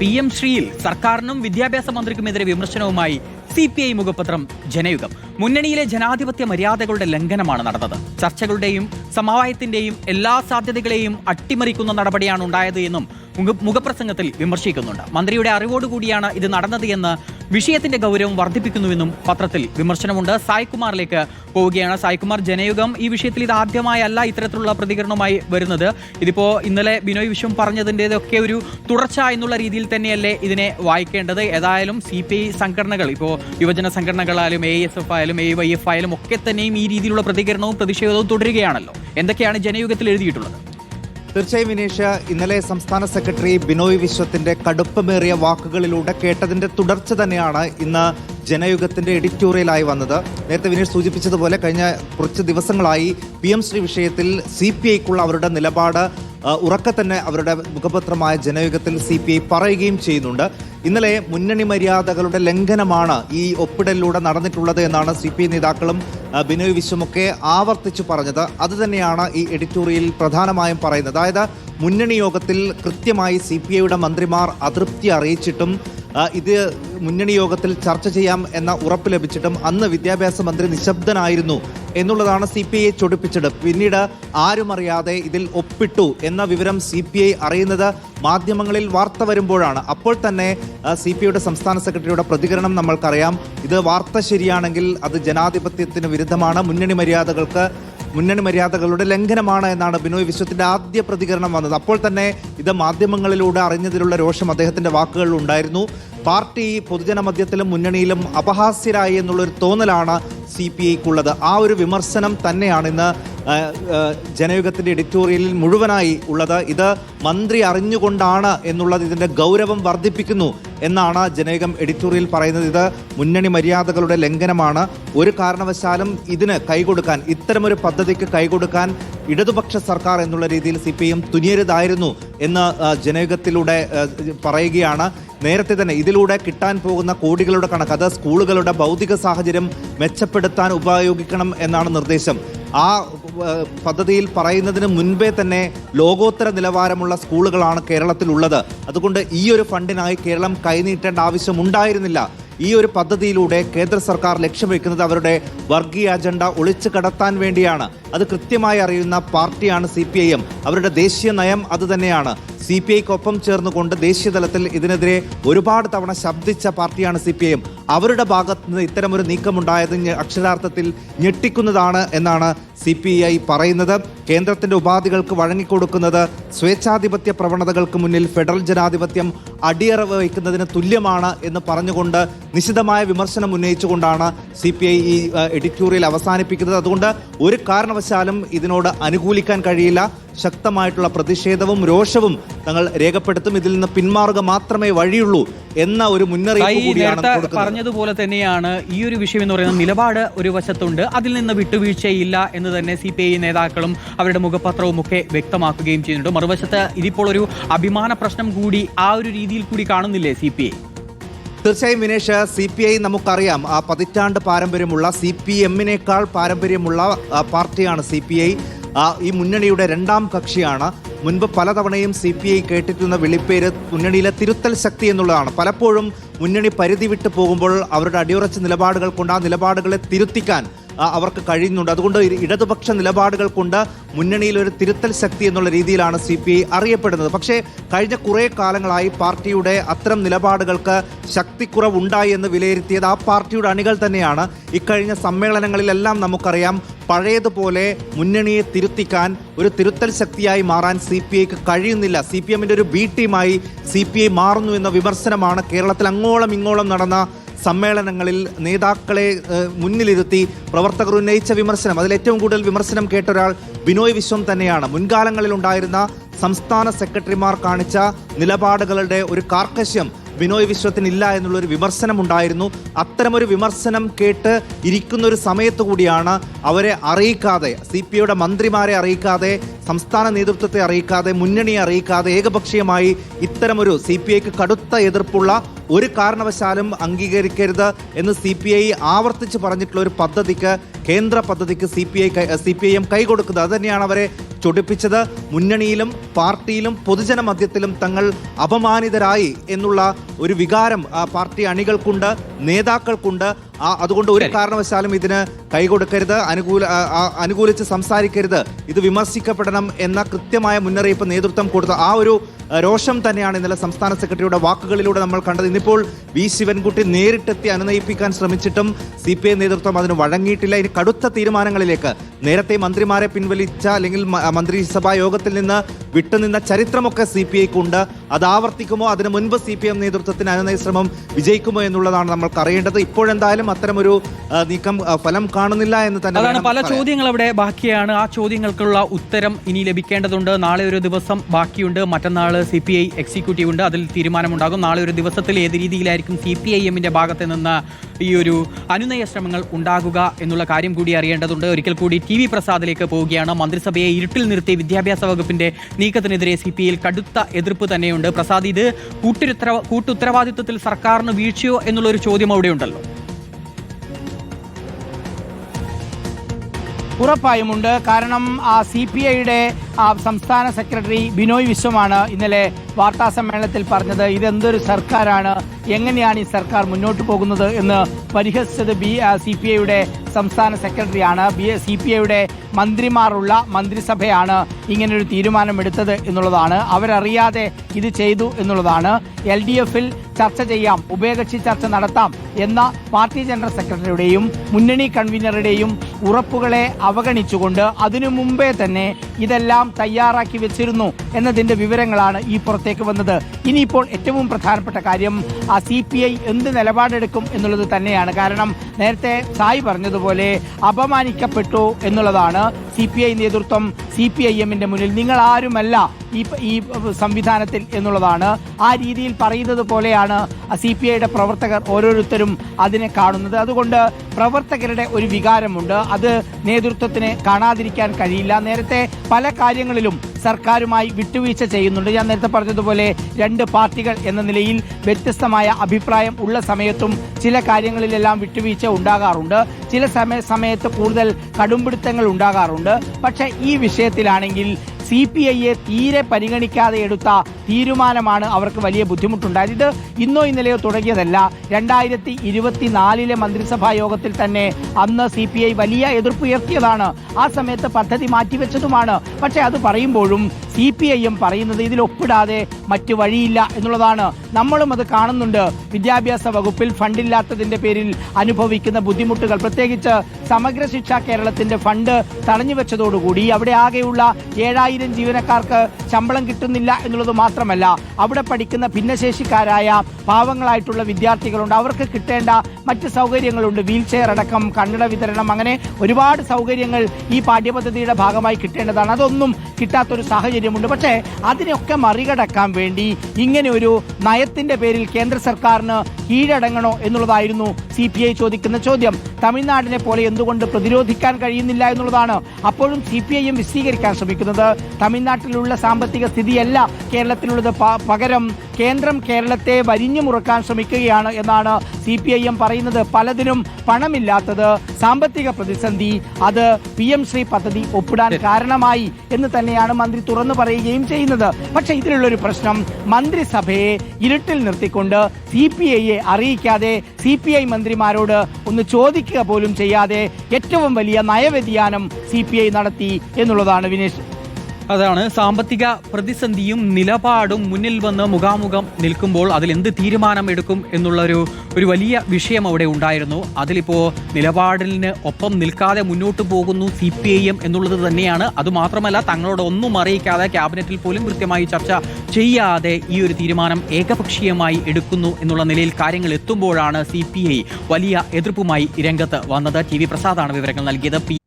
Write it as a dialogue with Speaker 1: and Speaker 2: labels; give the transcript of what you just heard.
Speaker 1: P M ശ്രീയിൽ സർക്കാരിനും വിദ്യാഭ്യാസ മന്ത്രിക്കുമെതിരെ വിമർശനവുമായി സി പി ഐ മുഖപത്രം ജനയുഗം. മുന്നണിയിലെ ജനാധിപത്യ മര്യാദകളുടെ ലംഘനമാണ് നടന്നത്. ചർച്ചകളുടെയും സമവായത്തിന്റെയും എല്ലാ സാധ്യതകളെയും അട്ടിമറിക്കുന്ന നടപടിയാണ് ഉണ്ടായത് എന്നും മുഖപ്രസംഗത്തിൽ വിമർശിക്കുന്നുണ്ട്. മന്ത്രിയുടെ അറിവോടുകൂടിയാണ് ഇത് നടന്നത് എന്ന് വിഷയത്തിന്റെ ഗൗരവം വർദ്ധിപ്പിക്കുന്നുവെന്നും പത്രത്തിൽ വിമർശനമുണ്ട്. സായ്കുമാറിലേക്ക് പോവുകയാണ്. സായ്കുമാർ ജനയുഗം ഈ വിഷയത്തിൽ ഇത് ആദ്യമായല്ല ഇത്തരത്തിലുള്ള പ്രതികരണവുമായി വരുന്നത്. ഇതിപ്പോ ഇന്നലെ ബിനോയ് വിശ്വം പറഞ്ഞതിന്റെതൊക്കെ ഒരു തുടർച്ച എന്നുള്ള രീതിയിൽ തന്നെയല്ലേ ഇതിനെ വായിക്കേണ്ടത്. ഏതായാലും സി പി ഐ സംഘടനകൾ ഇപ്പോൾ യുവജന സംഘടനകളായാലും എ എസ് എഫ് ആയാലും എ വൈ എഫ് ആയാലും ഒക്കെ തന്നെയും ഈ രീതിയിലുള്ള പ്രതികരണവും പ്രതിഷേധവും തുടരുകയാണല്ലോ. എന്തൊക്കെയാണ് ജനയുഗത്തിൽ എഴുതിയിട്ടുള്ളത്?
Speaker 2: തീർച്ചയായും വിനീഷ് ഇന്നലെ സംസ്ഥാന സെക്രട്ടറി ബിനോയ് വിശ്വത്തിന്റെ കടുപ്പമേറിയ വാക്കുകളിലൂടെ കേട്ടതിന്റെ തുടർച്ച തന്നെയാണ് ഇന്ന് ജനയുഗത്തിന്റെ എഡിറ്റോറിയലായി വന്നത്. നേരത്തെ വിനീഷ് സൂചിപ്പിച്ചതുപോലെ കഴിഞ്ഞ കുറച്ച് ദിവസങ്ങളായി പി എം ശ്രീ വിഷയത്തിൽ സി പി ഐക്കുള്ള അവരുടെ നിലപാട് ഉറക്കെ തന്നെ അവരുടെ മുഖപത്രമായ ജനയുഗത്തിൽ സി പി ഐ പറയുകയും ചെയ്യുന്നുണ്ട്. ഇന്നലെ മുന്നണി മര്യാദകളുടെ ലംഘനമാണ് ഈ ഒപ്പിടലിലൂടെ നടന്നിട്ടുള്ളത് എന്നാണ് സി പി ഐ നേതാക്കളും ബിനോയ് വിശ്വമൊക്കെ ആവർത്തിച്ചു പറഞ്ഞത്. അത് തന്നെയാണ് ഈ എഡിറ്റോറിയൽ പ്രധാനമായും പറയുന്നത്. അതായത് മുന്നണി യോഗത്തിൽ കൃത്യമായി സി പി ഐയുടെ മന്ത്രിമാർ അതൃപ്തി അറിയിച്ചിട്ടും ഇത് മുന്നണി യോഗത്തിൽ ചർച്ച ചെയ്യാം എന്ന ഉറപ്പ് ലഭിച്ചിട്ടും അന്ന് വിദ്യാഭ്യാസ മന്ത്രി നിശബ്ദനായിരുന്നു എന്നുള്ളതാണ് സി പി ഐ ചൊടിപ്പിച്ചത്. പിന്നീട് ആരും അറിയാതെ ഇതിൽ ഒപ്പിട്ടു എന്ന വിവരം സി പി ഐ അറിയുന്നത് മാധ്യമങ്ങളിൽ വാർത്ത വരുമ്പോഴാണ്. അപ്പോൾ തന്നെ സി പി ഐയുടെ സംസ്ഥാന സെക്രട്ടറിയുടെ പ്രതികരണം നമ്മൾക്കറിയാം. ഇത് വാർത്ത ശരിയാണെങ്കിൽ അത് ജനാധിപത്യത്തിന് വിരുദ്ധമാണ്. മുന്നണി മര്യാദകൾക്ക് മുന്നണി മര്യാദകളുടെ ലംഘനമാണ് എന്നാണ് ബിനോയ് വിശ്വത്തിന്റെ ആദ്യ പ്രതികരണം വന്നത്. അപ്പോൾ തന്നെ ഇത് മാധ്യമങ്ങളിലൂടെ അറിഞ്ഞതിലുള്ള രോഷം അദ്ദേഹത്തിന്റെ വാക്കുകളിൽ ഉണ്ടായിരുന്നു. പാർട്ടി പൊതുജന മധ്യത്തിലും മുന്നണിയിലും അപഹാസ്യരായി എന്നുള്ളൊരു തോന്നലാണ് സി പി ഐക്കുള്ളത്. ആ ഒരു വിമർശനം തന്നെയാണ് ഇന്ന് ആ, എഡിറ്റോറിയലിൽ മുഴുവനായി ഉള്ളത്. ഇത് മന്ത്രി അറിഞ്ഞുകൊണ്ടാണ് എന്നുള്ളത് ഇതിന്റെ ഗൗരവം വർദ്ധിപ്പിക്കുന്നു എന്നാണ് ജനയുഗം എഡിറ്റോറിയൽ പറയുന്നത്. ഇത് മുന്നണി മര്യാദകളുടെ ലംഘനമാണ്. ഒരു കാരണവശാലും ഇതിന് കൈകൊടുക്കാൻ ഇത്തരമൊരു പദ്ധതിക്ക് കൈകൊടുക്കാൻ ഇടതുപക്ഷ സർക്കാർ എന്നുള്ള രീതിയിൽ സി പി എം തുനിയരുതായിരുന്നു എന്ന് ജനയുഗത്തിലൂടെ പറയുകയാണ്. നേരത്തെ തന്നെ ഇതിലൂടെ കിട്ടാൻ പോകുന്ന കോടികളുടെ കണക്ക് അത് സ്കൂളുകളുടെ ഭൗതിക സാഹചര്യം മെച്ചപ്പെടുത്താൻ ഉപയോഗിക്കണം എന്നാണ് നിർദ്ദേശം. ആ പദ്ധതിയിൽ പറയുന്നതിന് മുൻപേ തന്നെ ലോകോത്തര നിലവാരമുള്ള സ്കൂളുകളാണ് കേരളത്തിലുള്ളത്. അതുകൊണ്ട് ഈ ഒരു ഫണ്ടിനായി കേരളം കൈനീട്ടേണ്ട ആവശ്യമുണ്ടായിരുന്നില്ല. ഈ ഒരു പദ്ധതിയിലൂടെ കേന്ദ്ര സർക്കാർ ലക്ഷ്യം വെക്കുന്നത് അവരുടെ വർഗീയ അജണ്ട ഒളിച്ചു കടത്താൻ വേണ്ടിയാണ്. അത് കൃത്യമായി അറിയുന്ന പാർട്ടിയാണ് സി പി ഐ എം. അവരുടെ ദേശീയ നയം അതുതന്നെയാണ് സി പി ഐക്കൊപ്പം ചേർന്നുകൊണ്ട് ദേശീയ തലത്തിൽ ഇതിനെതിരെ ഒരുപാട് തവണ ശബ്ദിച്ച പാർട്ടിയാണ് സി പി ഐ എം. അവരുടെ ഭാഗത്ത് നിന്ന് ഇത്തരമൊരു നീക്കമുണ്ടായത് അക്ഷരാർത്ഥത്തിൽ ഞെട്ടിക്കുന്നതാണ് എന്നാണ് സി പി ഐ പറയുന്നത്. കേന്ദ്രത്തിന്റെ ഉപാധികൾക്ക് വഴങ്ങിക്കൊടുക്കുന്നത് സ്വേച്ഛാധിപത്യ പ്രവണതകൾക്ക് മുന്നിൽ ഫെഡറൽ ജനാധിപത്യം അടിയറവ് വയ്ക്കുന്നതിന് തുല്യമാണ് എന്ന് പറഞ്ഞുകൊണ്ട് നിശിതമായ വിമർശനം ഉന്നയിച്ചുകൊണ്ടാണ് സി പി ഐ ഈ എഡിറ്റോറിയൽ അവസാനിപ്പിക്കുന്നത്. അതുകൊണ്ട് ഒരു കാരണവശാലും ഇതിനോട് അനുകൂലിക്കാൻ കഴിയില്ല. ശക്തമായിട്ടുള്ള പ്രതിഷേധവും രോഷവും തങ്ങൾ രേഖപ്പെടുത്തും. ഇതിൽ നിന്ന് പിന്മാറുക മാത്രമേ വഴിയുള്ളൂ എന്ന ഒരു മുന്നറിയിപ്പ്
Speaker 1: പറഞ്ഞതുപോലെ തന്നെയാണ് ഈ ഒരു വിഷയം എന്ന് പറയുന്ന നിലപാട് ഒരു വശത്തുണ്ട് അതിൽ നിന്ന് വിട്ടുവീഴ്ചയില്ല എന്ന് തന്നെ സി പി ഐ നേതാക്കളും അവരുടെ മുഖപത്രവും ഒക്കെ വ്യക്തമാക്കുകയും ചെയ്യുന്നുണ്ട്. മറുവശത്ത് ഇതിപ്പോൾ ഒരു അഭിമാന പ്രശ്നം കൂടി ആ ഒരു രീതിയിൽ കൂടി കാണുന്നില്ലേ സി പി ഐ?
Speaker 2: തീർച്ചയായും വിനേഷ് സി പി ഐ നമുക്കറിയാം. ആ പതിറ്റാണ്ട് പാരമ്പര്യമുള്ള സി പി എമ്മിനേക്കാൾ പാരമ്പര്യമുള്ള പാർട്ടിയാണ് സി പി ഐ. ഈ മുന്നണിയുടെ രണ്ടാം കക്ഷിയാണ്. മുൻപ് പലതവണയും സി പി ഐ കേട്ടിട്ടുന്ന വിളിപ്പേര് മുന്നണിയിലെ തിരുത്തൽ ശക്തി എന്നുള്ളതാണ്. പലപ്പോഴും മുന്നണി പരിധി വിട്ടു പോകുമ്പോൾ അവരുടെ അടിയുറച്ച നിലപാടുകൾ കൊണ്ട് ആ നിലപാടുകളെ തിരുത്തിക്കാൻ അവർക്ക് കഴിയുന്നുണ്ട്. അതുകൊണ്ട് ഇടതുപക്ഷ നിലപാടുകൾ കൊണ്ട് മുന്നണിയിൽ ഒരു തിരുത്തൽ ശക്തി എന്നുള്ള രീതിയിലാണ് സി പി ഐ അറിയപ്പെടുന്നത്. പക്ഷേ കഴിഞ്ഞ കുറേ കാലങ്ങളായി പാർട്ടിയുടെ അത്തരം നിലപാടുകൾക്ക് ശക്തിക്കുറവുണ്ടായി എന്ന് വിലയിരുത്തിയത് ആ പാർട്ടിയുടെ അണികൾ തന്നെയാണ്. ഇക്കഴിഞ്ഞ സമ്മേളനങ്ങളിലെല്ലാം നമുക്കറിയാം പഴയതുപോലെ മുന്നണിയെ തിരുത്തിക്കാൻ ഒരു തിരുത്തൽ ശക്തിയായി മാറാൻ സി പി ഐക്ക് കഴിയുന്നില്ല. സി പി എമ്മിന്റെ ഒരു ബി ടീമായി സി പി ഐ മാറുന്നു എന്ന വിമർശനമാണ് കേരളത്തിൽ അങ്ങോളം ഇങ്ങോളം നടന്ന സമ്മേളനങ്ങളിൽ നേതാക്കളെ മുന്നിലിരുത്തി പ്രവർത്തകർ ഉന്നയിച്ച വിമർശനം. അതിൽ ഏറ്റവും കൂടുതൽ വിമർശനം കേട്ട ഒരാൾ ബിനോയ് വിശ്വം തന്നെയാണ്. മുൻകാലങ്ങളിൽ ഉണ്ടായിരുന്ന സംസ്ഥാന സെക്രട്ടറിമാർ കാണിച്ച നിലപാടുകളുടെ ഒരു കാർക്കശ്യം ബിനോയ് വിശ്വത്തിനില്ല എന്നുള്ളൊരു വിമർശനം ഉണ്ടായിരുന്നു അത്തരമൊരു വിമർശനം കേട്ട് ഇരിക്കുന്ന ഒരു സമയത്ത് കൂടിയാണ് അവരെ അറിയിക്കാതെ സി പി ഐയുടെ മന്ത്രിമാരെ അറിയിക്കാതെ സംസ്ഥാന നേതൃത്വത്തെ അറിയിക്കാതെ മുന്നണിയെ അറിയിക്കാതെ ഏകപക്ഷീയമായി ഇത്തരമൊരു സി പി ഐക്ക് കടുത്ത എതിർപ്പുള്ള ഒരു കാരണവശാലും അംഗീകരിക്കരുത് എന്ന് സി പി ഐ ആവർത്തിച്ച് പറഞ്ഞിട്ടുള്ള ഒരു പദ്ധതിക്ക് കേന്ദ്ര പദ്ധതിക്ക് C P I C P I M കൈകൊടുക്കുന്നത് അതുതന്നെയാണ് അവരെ ചൊടിപ്പിച്ചത്. മുന്നണിയിലും പാർട്ടിയിലും പൊതുജന മധ്യത്തിലും തങ്ങൾ അപമാനിതരായി എന്നുള്ള ഒരു വികാരം പാർട്ടി അണികൾക്കുണ്ട് നേതാക്കൾക്കുണ്ട്. ആ അതുകൊണ്ട് ഒരു കാരണവശാലും ഇതിന് കൈകൊടുക്കരുത് അനുകൂല അനുകൂലിച്ച് സംസാരിക്കരുത്. ഇത് വിമർശിക്കപ്പെടണം എന്ന കൃത്യമായ മുന്നറിയിപ്പ് നേതൃത്വം കൊടുത്ത ആ ഒരു രോഷം തന്നെയാണ് ഇന്നലെ സംസ്ഥാന സെക്രട്ടറിയുടെ വാക്കുകളിലൂടെ നമ്മൾ കണ്ടത്. ഇന്നിപ്പോൾ വി. ശിവൻകുട്ടി നേരിട്ടെത്തി അനുനയിപ്പിക്കാൻ ശ്രമിച്ചിട്ടും സി പി ഐ നേതൃത്വം അതിന് വഴങ്ങിയിട്ടില്ല. ഇനി കടുത്ത തീരുമാനങ്ങളിലേക്ക് നേരത്തെ മന്ത്രിമാരെ പിൻവലിച്ച അല്ലെങ്കിൽ മന്ത്രിസഭാ യോഗത്തിൽ നിന്ന് വിട്ടുനിന്ന ചരിത്രമൊക്കെ സി പി ഐക്കുണ്ട്. അത് ആവർത്തിക്കുമോ? അതിനു മുൻപ് സി പി എം നേതൃത്വത്തിന് അനുനയ ശ്രമം വിജയിക്കുമോ എന്നുള്ളതാണ് നമ്മൾക്ക് അറിയേണ്ടത്. ഇപ്പോഴെന്തായാലും അത്തരമൊരു നീക്കം ഫലം കാണുന്നില്ല എന്ന് തന്നെ
Speaker 1: അതാണ് പല. ചോദ്യങ്ങൾ അവിടെ ബാക്കിയാണ്. ആ ചോദ്യങ്ങൾക്കുള്ള ഉത്തരം ഇനി ലഭിക്കേണ്ടതുണ്ട്. നാളെ ഒരു ദിവസം ബാക്കിയുണ്ട്. മറ്റന്നാൾ സി പി ഐ എക്സിക്യൂട്ടീവ് ഉണ്ട് അതിൽ തീരുമാനമുണ്ടാകും. നാളെ ഒരു ദിവസത്തിൽ ഏത് രീതിയിലായിരിക്കും സി പി ഐ എമ്മിന്റെ ഭാഗത്ത് നിന്ന് ഈ ഒരു അനുനയ ശ്രമങ്ങൾ ഉണ്ടാകുക എന്നുള്ള കാര്യം കൂടി അറിയേണ്ടതുണ്ട്. ഒരിക്കൽ കൂടി ടി വി പ്രസാദിലേക്ക് പോവുകയാണ്. മന്ത്രിസഭയെ ഇരുട്ടിൽ നിർത്തി വിദ്യാഭ്യാസ വകുപ്പിന്റെ നീക്കത്തിനെതിരെ സി പി ഐയിൽ കടുത്ത എതിർപ്പ് തന്നെയുണ്ട്. പ്രസാദ് ഇത് കൂട്ടുത്തരവ കൂട്ടുത്തരവാദിത്വത്തിൽ സർക്കാരിന് വീഴ്ചയോ എന്നുള്ളൊരു ചോദ്യം അവിടെ ഉണ്ടല്ലോ
Speaker 3: ഉറപ്പായുമുണ്ട്. കാരണം ആ സി പി ഐയുടെ സംസ്ഥാന സെക്രട്ടറി ബിനോയ് വിശ്വമാണ് ഇന്നലെ വാർത്താ സമ്മേളനത്തിൽ പറഞ്ഞത് ഇതെന്തൊരു സർക്കാരാണ്? എങ്ങനെയാണ് ഈ സർക്കാർ മുന്നോട്ട് പോകുന്നത്? എന്ന് പരിഹസിച്ചത് ബി സി പി ഐയുടെ സംസ്ഥാന സെക്രട്ടറിയാണ്. ബി സി പി ഐയുടെ മന്ത്രിമാരുള്ള മന്ത്രിസഭയാണ് ഇങ്ങനൊരു തീരുമാനമെടുത്തത് എന്നുള്ളതാണ്. അവരറിയാതെ ഇത് ചെയ്തു എന്നുള്ളതാണ്. എൽ ഡി എഫിൽ ചർച്ച ചെയ്യാം ഉഭയകക്ഷി ചർച്ച നടത്താം എന്ന പാർട്ടി ജനറൽ സെക്രട്ടറിയുടെയും മുന്നണി കൺവീനറുടെയും ഉറപ്പുകളെ അവഗണിച്ചുകൊണ്ട് അതിനു മുമ്പേ തന്നെ ഇതെല്ലാം തയ്യാറാക്കി വെച്ചിരുന്നു എന്നതിന്റെ വിവരങ്ങളാണ് ഈ പുറത്തേക്ക് വന്നത്. ഇനിയിപ്പോൾ ഏറ്റവും പ്രധാനപ്പെട്ട കാര്യം ആ സി പി ഐ എന്ത് നിലപാടെടുക്കും എന്നുള്ളത് തന്നെയാണ്. കാരണം നേരത്തെ സായി പറഞ്ഞതുപോലെ അപമാനിക്കപ്പെട്ടു എന്നുള്ളതാണ് സി പി ഐ നേതൃത്വം സി പി ഐ എമ്മിന്റെ മുന്നിൽ നിങ്ങൾ ആരുമല്ല ഈ ഈ സംവിധാനത്തിൽ എന്നുള്ളതാണ്. ആ രീതിയിൽ പറയുന്നത് പോലെയാണ് സി പി ഐയുടെ പ്രവർത്തകർ ഓരോരുത്തരും അതിനെ കാണുന്നത്. അതുകൊണ്ട് പ്രവർത്തകരുടെ ഒരു വികാരമുണ്ട്. അത് നേതൃത്വത്തിന് കാണാതിരിക്കാൻ കഴിയില്ല. നേരത്തെ പല കാര്യങ്ങളിലും സർക്കാരുമായി വിട്ടുവീഴ്ച ചെയ്യുന്നുണ്ട്. ഞാൻ നേരത്തെ പറഞ്ഞതുപോലെ രണ്ട് പാർട്ടികൾ എന്ന നിലയിൽ വ്യത്യസ്തമായ അഭിപ്രായം ഉള്ള സമയത്തും ചില കാര്യങ്ങളിലെല്ലാം വിട്ടുവീഴ്ച ഉണ്ടാകാറുണ്ട്. ചില സമയ സമയത്ത് കൂടുതൽ കടുംപിടുത്തങ്ങൾ ഉണ്ടാകാറുണ്ട്. പക്ഷേ ഈ വിഷയത്തിലാണെങ്കിൽ സി പി ഐയെ തീരെ പരിഗണിക്കാതെ എടുത്ത തീരുമാനമാണ് അവർക്ക് വലിയ ബുദ്ധിമുട്ടുണ്ടായത്. ഇത് ഇന്നോ ഇന്നലെയോ തുടങ്ങിയതല്ല. രണ്ടായിരത്തി ഇരുപത്തിനാലിലെ മന്ത്രിസഭാ യോഗത്തിൽ തന്നെ അന്ന് സി പി ഐ വലിയ എതിർപ്പുയർത്തിയതാണ് ആ സമയത്ത് പദ്ധതി മാറ്റിവെച്ചതുമാണ്. പക്ഷെ അത് പറയുമ്പോഴും സി പി ഐ എം പറയുന്നത് ഇതിൽ ഒപ്പിടാതെ മറ്റു വഴിയില്ല എന്നുള്ളതാണ്. നമ്മളും അത് കാണുന്നുണ്ട്. വിദ്യാഭ്യാസ വകുപ്പിൽ ഫണ്ടില്ലാത്തതിന്റെ പേരിൽ അനുഭവിക്കുന്ന ബുദ്ധിമുട്ടുകൾ. പ്രത്യേകിച്ച് സമഗ്ര ശിക്ഷ കേരളത്തിന്റെ ഫണ്ട് തടഞ്ഞു വെച്ചതോടുകൂടി അവിടെ ആകെയുള്ള ഏഴായിരം ജീവനക്കാർക്ക് ശമ്പളം കിട്ടുന്നില്ല എന്നുള്ളത് മാത്രമല്ല അവിടെ പഠിക്കുന്ന ഭിന്നശേഷിക്കാരായ പാവങ്ങളായിട്ടുള്ള വിദ്യാർത്ഥികളുണ്ട്. അവർക്ക് കിട്ടേണ്ട മറ്റ് സൗകര്യങ്ങളുണ്ട്. വീൽ ചെയർ അടക്കം കണ്ണട വിതരണം അങ്ങനെ ഒരുപാട് സൗകര്യങ്ങൾ ഈ പാഠ്യപദ്ധതിയുടെ ഭാഗമായി കിട്ടേണ്ടതാണ്. അതൊന്നും കിട്ടാത്തൊരു സാഹചര്യമുണ്ട്. പക്ഷേ അതിനൊക്കെ മറികടക്കാൻ വേണ്ടി ഇങ്ങനെ ഒരു നയത്തിന്റെ പേരിൽ കേന്ദ്ര സർക്കാരിന് കീഴടങ്ങണോ എന്നുള്ളതായിരുന്നു സി പി ഐ ചോദിക്കുന്ന ചോദ്യം. തമിഴ്നാടിനെ പോലെ എന്തുകൊണ്ട് പ്രതിരോധിക്കാൻ കഴിയുന്നില്ല എന്നുള്ളതാണ് അപ്പോഴും സി പി ഐ എം വിശദീകരിക്കാൻ ശ്രമിക്കുന്നത്. തമിഴ്നാട്ടിലുള്ള സാമ്പത്തിക സ്ഥിതിയല്ല കേരളത്തിലുള്ളത്. പകരം കേന്ദ്രം കേരളത്തെ വരിഞ്ഞു മുറുക്കാൻ ശ്രമിക്കുകയാണ് എന്നാണ് സി പി ഐ എം പറയുന്നത്. പലതിനും പണമില്ലാത്തത് സാമ്പത്തിക പ്രതിസന്ധി അത് പി എം ശ്രീ പദ്ധതി ഒപ്പിടാൻ കാരണമായി എന്ന് തന്നെയാണ് മന്ത്രി തുറന്നു പറയുകയും ചെയ്യുന്നത്. പക്ഷേ ഇതിലുള്ളൊരു പ്രശ്നം മന്ത്രിസഭയെ ഇരുട്ടിൽ നിർത്തിക്കൊണ്ട് സി പി ഐയെ അറിയിക്കാതെ സി പി ഐ മന്ത്രിമാരോട് ഒന്ന് ചോദിക്കുക പോലും ചെയ്യാതെ ഏറ്റവും വലിയ നയവ്യതിയാനം സി പി ഐ നടത്തി എന്നുള്ളതാണ് വിനേഷ്.
Speaker 1: അതാണ് സാമ്പത്തിക പ്രതിസന്ധിയും നിലപാടും മുന്നിൽ വന്ന് മുഖാമുഖം നിൽക്കുമ്പോൾ അതിൽ എന്ത് തീരുമാനം എടുക്കും എന്നുള്ളൊരു ഒരു വലിയ വിഷയം അവിടെ ഉണ്ടായിരുന്നു. അതിലിപ്പോൾ നിലപാടിന് ഒപ്പം നിൽക്കാതെ മുന്നോട്ട് പോകുന്നു സി പി ഐ എം എന്നുള്ളത് തന്നെയാണ്. അതുമാത്രമല്ല തങ്ങളോട് ഒന്നും അറിയിക്കാതെ ക്യാബിനറ്റിൽ പോലും കൃത്യമായി ചർച്ച ചെയ്യാതെ ഈ ഒരു തീരുമാനം ഏകപക്ഷീയമായി എടുക്കുന്നു എന്നുള്ള നിലയിൽ കാര്യങ്ങൾ എത്തുമ്പോഴാണ് സി വലിയ എതിർപ്പുമായി രംഗത്ത് വന്നത്. ടി വി പ്രസാദാണ് വിവരങ്ങൾ നൽകിയത്.